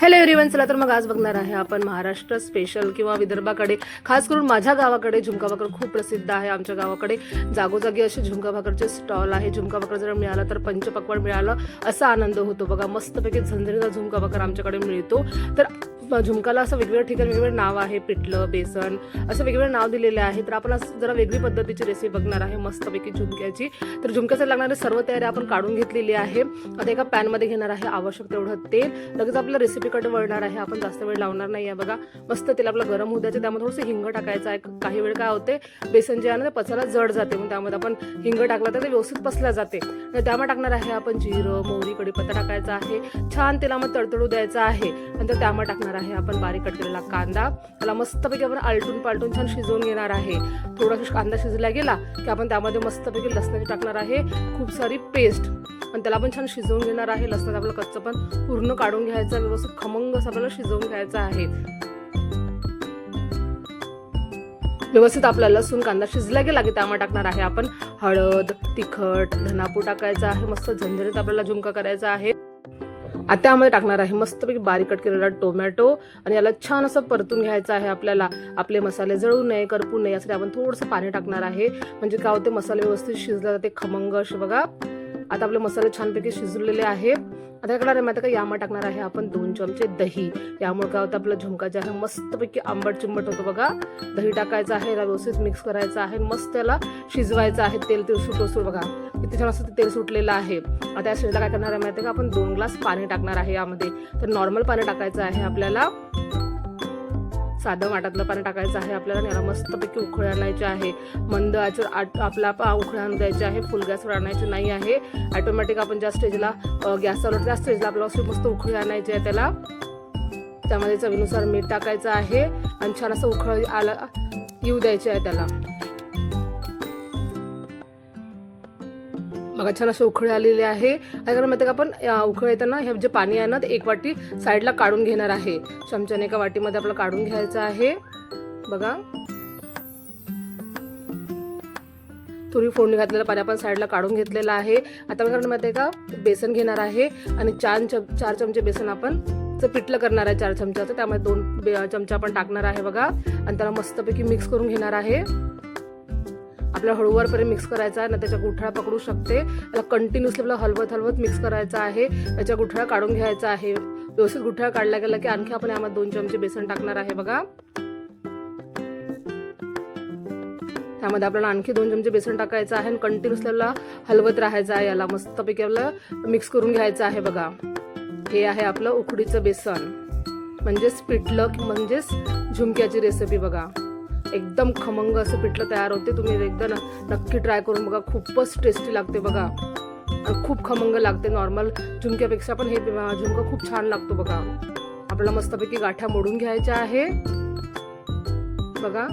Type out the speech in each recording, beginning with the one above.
Hello everyone चला तर मग आज बघणार आहे आपण महाराष्ट्र स्पेशल किंवा विदर्भाकडे. खास करून माझ्या गावाकडे झुमका भाकर खूप प्रसिद्ध आहे आमच्या गावाकडे. जागोजागी असे झुमका भाकरचे स्टॉल आहे. झुमका भाकर जर मिळाला तर पंचपक्वाड मिळालं असा आनंद होतो. बघा मस्तपैकी झंझणीचा झुमका भाकर आमच्याकडे मिळतो. तर झुमकाला असं वेगवेगळ्या ठिकाणी वेगवेगळं नाव आहे पिठलं बेसन असं वेगवेगळं नाव दिलेलं आहे. तर आपण असं जरा वेगळी पद्धतीची रेसिपी बघणार आहे मस्तपैकी झुमक्याची. तर झुमक्यासाठी लागणारी सर्व तयारी आपण काढून घेतलेली आहे. आता एका पॅनमध्ये घेणार आहे आवश्यक तेवढं तेल. लगेच आपल्या रेसिपीकडे वळणार आहे. आपण जास्त वेळ लावणार नाही आहे बघा. मस्त तेल आपलं गरम होऊ द्यायचं. त्यामध्ये थोडंसं हिंग टाकायचं आहे. काही वेळ काय होते बेसन जे आहे ना ते पचायला जड जाते. मग त्यामध्ये आपण हिंग टाकलं तर ते व्यवस्थित पसल्या जाते. आणि त्यामध्ये टाकणार आहे आपण जिरं मोहरी कढीपत्ता टाकायचा आहे. छान तेलामध्ये तडतडू द्यायचं आहे. नंतर त्यामध्ये टाकणार आहे आपण बारीक कट केलेला कांदा. त्याला मस्तपैकी आपण आलटून पालटून छान शिजवून घेणार आहे. थोडासा कांदा शिजला गेला की आपण त्यामध्ये मस्तपैकी लसणाची टाकणार आहे. खूप सारी पेस्ट आणि त्याला आपण छान शिजवून घेणार आहे. लसणात आपलं कच्चं पण पूर्ण काढून घ्यायचं व्यवस्थित खमंग असं आपल्याला शिजवून घ्यायचं आहे. व्यवस्थित आपला लसूण कांदा शिजला गेला की त्यामुळे टाकणार आहे आपण हळद तिखट धनापूर टाकायचा आहे. मस्त झंझरीत आपल्याला झुमका करायचा आहे. आता त्यामध्ये टाकणार आहे मस्तपैकी बारीक कट केलेला टोमॅटो आणि याला छान असं परतून घ्यायचं आहे आपल्याला. आपले मसाले जळू नये करपू नये यासाठी आपण थोडंसं पाणी टाकणार आहे. म्हणजे काय होते मसाले व्यवस्थित शिजले जाते खमंग असे बघा. आता आपले मसाले छानपैकी शिजलेले आहे आता काय करणार आहे माहिती का? यामध्ये टाकणार आहे आपण दोन चमचे दही. यामुळे काय होतं? आपलं झुमका जे आहे मस्तपैकी आंबट चिंबट होतो बघा. दही टाकायचं आहे व्यवस्थित मिक्स करायचं आहे. मस्त त्याला शिजवायचं आहे. तेल तेल सुटो सुट बघा. किती छान असं ते तेल सुटलेलं आहे. आता या शिजला काय करणार आहे माहिती आहे का? आपण दोन ग्लास पाणी टाकणार आहे यामध्ये. तर नॉर्मल पाणी टाकायचं आहे आपल्याला. साधं वाटातलं पाणी टाकायचं आहे. आपल्याला याला मस्तपैकी उखळ आणायचे आहे. मंद आचर आट आपला पा उखळ आणून द्यायचे आहे. फुल गॅसवर आणायचे नाही आहे. ॲटोमॅटिक आपण ज्या स्टेजला गॅस चालवतो त्या स्टेजला आपल्याला अशी मस्त उकळी आणायची आहे त्याला. त्यामध्ये चवीनुसार मीठ टाकायचं आहे. आणि छान असं उखळ आला येऊ द्यायचे आहे त्याला. बघा छान असे उखळे आलेले आहे. काय कारण माहिती का आपण? उखळे येताना हे जे पाणी आहे ना ते एक वाटी साईडला काढून घेणार आहे. चमच्याने एका वाटीमध्ये आपलं काढून घ्यायचं आहे. बघा. थोडी फोडणी घातलेलं पाणी आपण साईडला काढून घेतलेलं आहे. आता कारण माहिती आहे का? बेसन घेणार आहे आणि चार चम चार चमचे बेसन आपण पिठलं करणार आहे चार चमच्याचं त्यामध्ये दोन बे- चमचा आपण टाकणार आहे बघा. आणि त्याला मस्तपैकी मिक्स करून घेणार आहे. आपल्या हळूवारपर्यंत मिक्स करायचा आहे ना त्याच्या गुठळा पकडू शकते. त्याला कंटिन्युअसली आपल्याला हलवत हलवत मिक्स करायचं आहे. त्याच्या गुठळा काढून घ्यायचा आहे. व्यवस्थित गुठळा काढला गेला की आणखी आपण यामध्ये दोन चमचे बेसन टाकणार आहे बघा. त्यामध्ये आपल्याला आणखी दोन चमचे बेसन टाकायचं आहे आणि कंटिन्युअसली आपल्याला हलवत राहायचं आहे याला. मस्तपैकी आपल्याला मिक्स करून घ्यायचं आहे बघा. हे आहे आपलं उकडीचं बेसन. म्हणजेच पिठलं म्हणजेच झुमक्याची रेसिपी बघा. एकदम खमंग असं पिठलं तयार होते. तुम्ही एकदा नक्की ट्राय करून बघा. खूपच टेस्टी लागते बघा. खूप खमंग लागते नॉर्मल झुमक्यापेक्षा पण हे झुमका खूप छान लागतो बघा. आपल्याला मस्तपैकी गाठ्या मोडून घ्यायच्या आहे. बघा.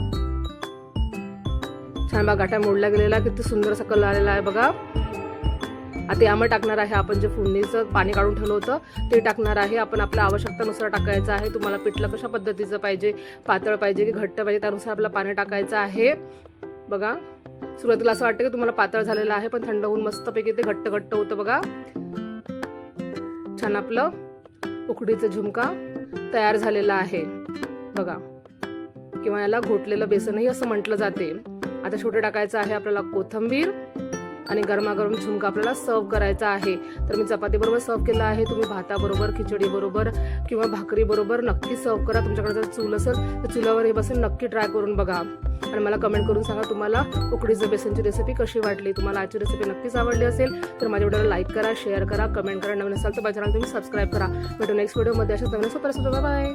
छान बघा गाठ्या मोडल्या गेलेला किती सुंदर असा कलर आलेला आहे बघा. आता यामध्ये टाकणार आहे आपण जे फोडणीचं पाणी काढून ठेवलं होतं ते टाकणार आहे. आपण आपल्या आवश्यकतेनुसार टाकायचं आहे. तुम्हाला पिठलं कशा पद्धतीचं पाहिजे पातळ पाहिजे की घट्ट पाहिजे त्यानुसार आपलं पाणी टाकायचं आहे. बघा सुरुवातीला असं वाटतं की तुम्हाला पातळ झालेलं आहे पण थंड होऊन मस्तपैकी ते घट्ट घट्ट होतं बघा. छान आपलं उकडीचं झुमका तयार झालेला आहे. बघा किंवा याला घोटलेलं बेसनही असं म्हटलं जाते. आता छोटं टाकायचं आहे आपल्याला कोथंबीर. आणि गरमागरम झुमका आपल्याला सर्व करायचा आहे. तर मी चपाती बरोबर सर्व केला आहे. तुम्ही भाताबरोबर खिचडी बरोबर किंवा भाकरी बरोबर नक्की सर्व करा. तुमच्याकडे जर चूल असेल तर चुलावर हे बसून नक्की ट्राय करून बघा. आणि मला कमेंट करून सांगा तुम्हाला उकडीचं बेसनची रेसिपी कशी वाटली? तुम्हाला आजची रेसिपी नक्कीच आवडली असेल तर माझ्या व्हिडिओला लाईक करा शेअर करा कमेंट करा. नवीन असाल तर माझ्या तुम्ही सबस्क्राईब करा. भेटू नेक्स्ट व्हिडिओमध्ये अशा नवीन सुपर बाय